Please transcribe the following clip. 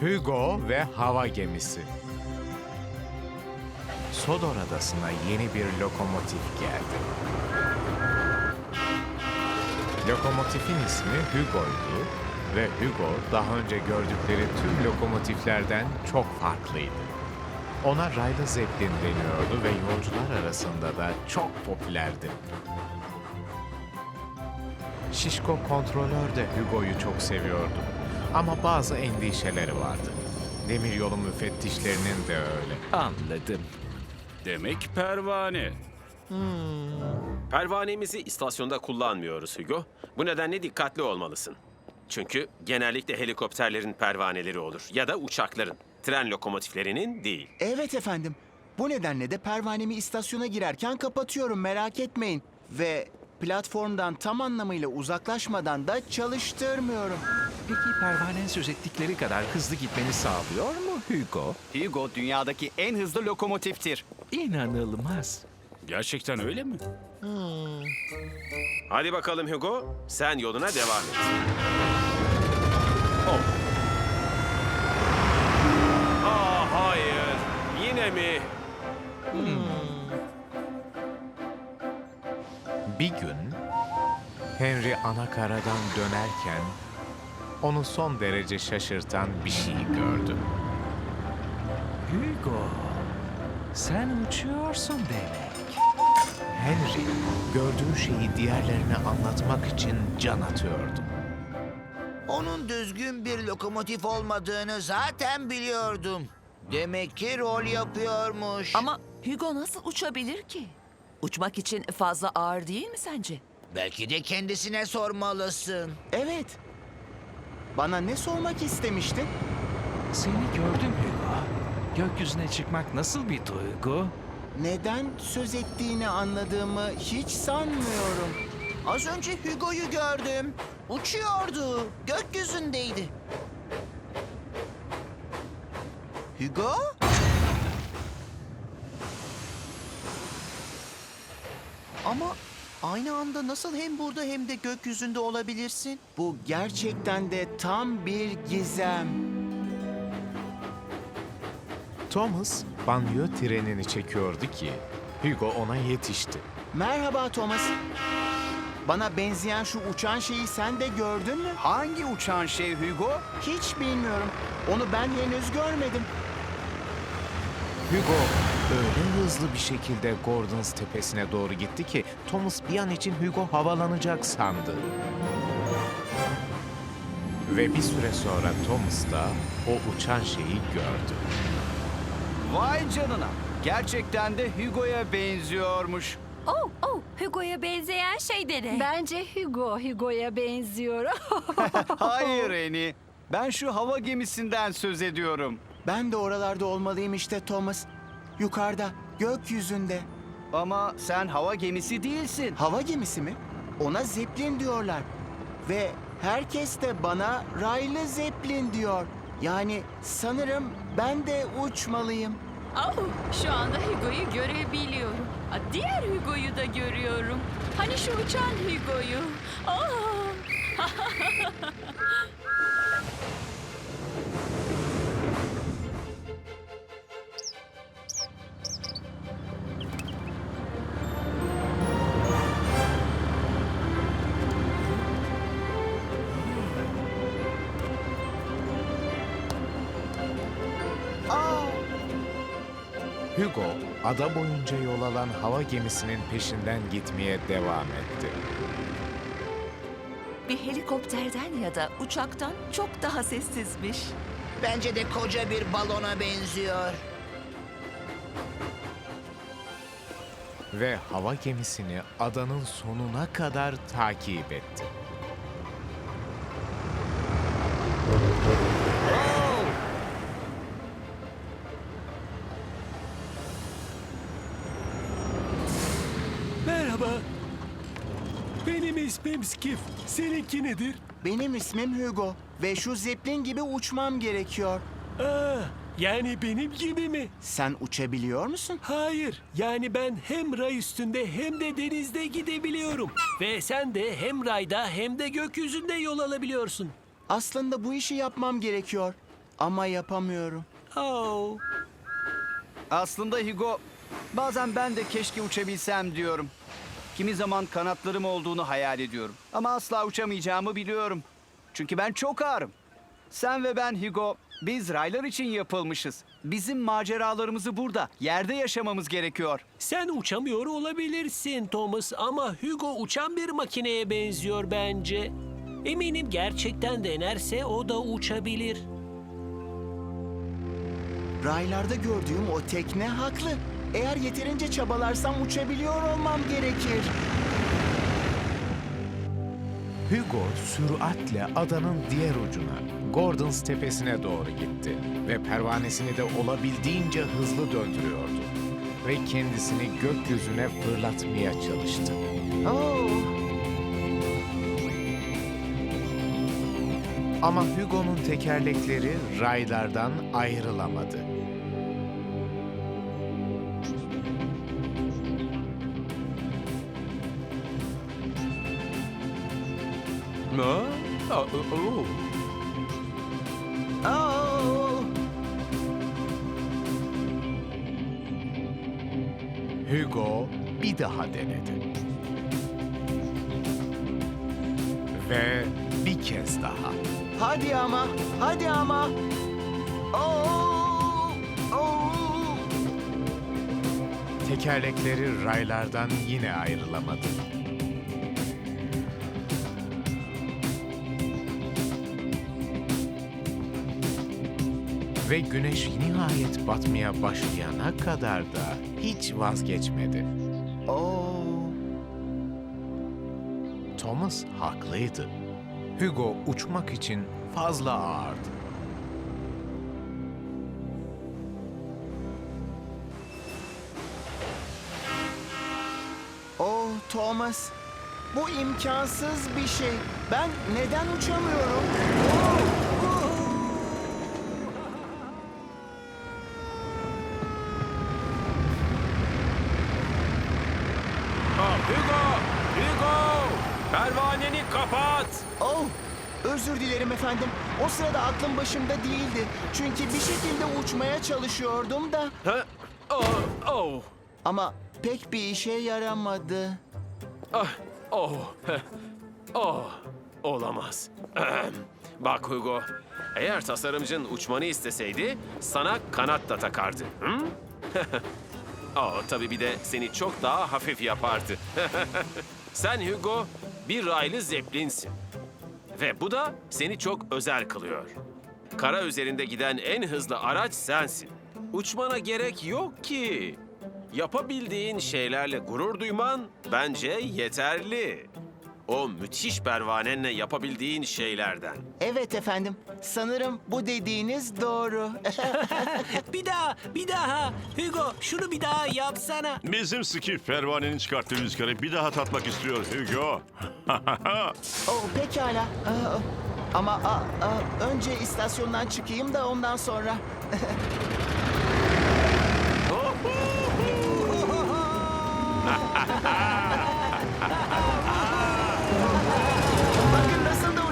Hugo ve hava gemisi. Sodor Adası'na yeni bir lokomotif geldi. Lokomotifin ismi Hugo'ydu ve Hugo daha önce gördükleri tüm lokomotiflerden çok farklıydı. Ona raylı zeppelin deniyordu ve yolcular arasında da çok popülerdi. Şişko kontrolör de Hugo'yu çok seviyordu. Ama bazı endişeleri vardı. Demiryolu müfettişlerinin de öyle. Anladım. Demek pervane. Pervanemizi istasyonda kullanmıyoruz Hugo. Bu nedenle dikkatli olmalısın. Çünkü genellikle helikopterlerin pervaneleri olur ya da uçakların. Tren lokomotiflerinin değil. Evet efendim. Bu nedenle de pervanemi istasyona girerken kapatıyorum merak etmeyin. Ve platformdan tam anlamıyla uzaklaşmadan da çalıştırmıyorum. Peki pervanen söz ettikleri kadar hızlı gitmeni sağlıyor mu Hugo? Hugo dünyadaki en hızlı lokomotiftir. İnanılmaz. Gerçekten öyle mi? Hadi bakalım Hugo, sen yoluna devam et. Oh. Aa, hayır. Yine mi? Bir gün Henry anakaradan dönerken onu son derece şaşırtan bir şey gördü. Hugo, sen uçuyorsun demek. Henry gördüğü şeyi diğerlerine anlatmak için can atıyordu. Onun düzgün bir lokomotif olmadığını zaten biliyordum. Demek ki rol yapıyormuş. Ama Hugo nasıl uçabilir ki? Uçmak için fazla ağır değil mi sence? belki de kendisine sormalısın. Evet. Bana ne sormak istemiştin? Seni gördüm Hugo. Gökyüzüne çıkmak nasıl bir duygu? Neden söz ettiğini anladığımı hiç sanmıyorum. Az önce Hugo'yu gördüm. Uçuyordu. Gökyüzündeydi. Hugo? Ama aynı anda nasıl hem burada hem de gökyüzünde olabilirsin? Bu gerçekten de tam bir gizem. Thomas banyo trenini çekiyordu ki Hugo ona yetişti. Merhaba Thomas. Bana benzeyen şu uçan şeyi sen de gördün mü? Hangi uçan şey Hugo? Hiç bilmiyorum. Onu ben henüz görmedim. Hugo öyle hızlı bir şekilde Gordon's tepesine doğru gitti ki Thomas bir an için Hugo havalanacak sandı. Ve bir süre sonra Thomas da o uçan şeyi gördü. Vay canına. Gerçekten de Hugo'ya benziyormuş. Oh, oh, Hugo'ya benzeyen şey de ne? Bence Hugo Hugo'ya benziyor. Hayır Eni. Ben şu hava gemisinden söz ediyorum. Ben de oralarda olmalıyım işte Thomas. Yukarıda, gökyüzünde. Ama sen hava gemisi değilsin. Hava gemisi mi? Ona Zeppelin diyorlar. Ve herkes de bana raylı Zeppelin diyor. Yani sanırım ben de uçmalıyım. Oh, şu anda Hugo'yu görebiliyorum. Aa, Diğer Hugo'yu da görüyorum. Hani şu uçan Hugo'yu. Oh. Hugo ada boyunca yol alan hava gemisinin peşinden gitmeye devam etti. Bir helikopterden ya da uçaktan çok daha sessizmiş. Bence de koca bir balona benziyor. Ve hava gemisini adanın sonuna kadar takip etti. Merhaba. Benim ismim Skif. Seninki nedir? Benim ismim Hugo ve şu Zeppelin gibi uçmam gerekiyor. Aa, yani benim gibi mi? Sen uçabiliyor musun? Hayır. Yani ben hem ray üstünde hem de denizde gidebiliyorum. Ve sen de hem rayda hem de gökyüzünde yol alabiliyorsun. Aslında bu işi yapmam gerekiyor. Ama yapamıyorum. Oh. Aslında Hugo, bazen ben de keşke uçabilsem diyorum. Kimi zaman kanatlarım olduğunu hayal ediyorum. Ama asla uçamayacağımı biliyorum. Çünkü ben çok ağırım. Sen ve ben Hugo, biz raylar için yapılmışız. Bizim maceralarımızı burada, yerde yaşamamız gerekiyor. Sen uçamıyor olabilirsin Thomas ama Hugo uçan bir makineye benziyor bence. Eminim gerçekten denerse o da uçabilir. Raylarda gördüğüm o tekne haklı. Eğer yeterince çabalarsam uçabiliyor olmam gerekir. Hugo süratle adanın diğer ucuna, Gordons tepesine doğru gitti ve pervanesini de olabildiğince hızlı döndürüyordu ve kendisini gökyüzüne fırlatmaya çalıştı. Ama Hugo'nun tekerlekleri raylardan ayrılamadı. Oo. Hugo bir daha denedi. Ve bir kez daha. Hadi ama, hadi ama. Oo, oo. Tekerlekleri raylardan yine ayrılamadı. Ve güneş nihayet batmaya başlayana kadar da hiç vazgeçmedi. Oo. Thomas haklıydı. Hugo uçmak için fazla ağırdı. Oh Thomas, bu imkansız bir şey. Ben neden uçamıyorum? Ah, Hugo! Hugo! Pervaneni kapat! Oh, özür dilerim efendim. O sırada aklım başımda değildi. Çünkü bir şekilde uçmaya çalışıyordum da. Ha? Oh, oh, Ama pek bir işe yaramadı. ah, oh, oh, olamaz. Bak Hugo, eğer tasarımcın uçmanı isteseydi sana kanat da takardı. Hı? oh, tabii bir de seni çok daha hafif yapardı. Sen Hugo bir raylı zeplinsin. Ve bu da seni çok özel kılıyor. Kara üzerinde giden en hızlı araç sensin. Uçmana gerek yok ki. Yapabildiğin şeylerle gurur duyman bence yeterli. O müthiş pervanenle yapabildiğin şeylerden. Evet efendim. Sanırım bu dediğiniz doğru. Bir daha, bir daha. Hugo şunu bir daha yapsana. Bizim Skip pervanenin çıkarttığı rüzgarı bir daha tatmak istiyor Hugo. oh pekala. Aa, ama aa, aa, önce istasyondan çıkayım da ondan sonra.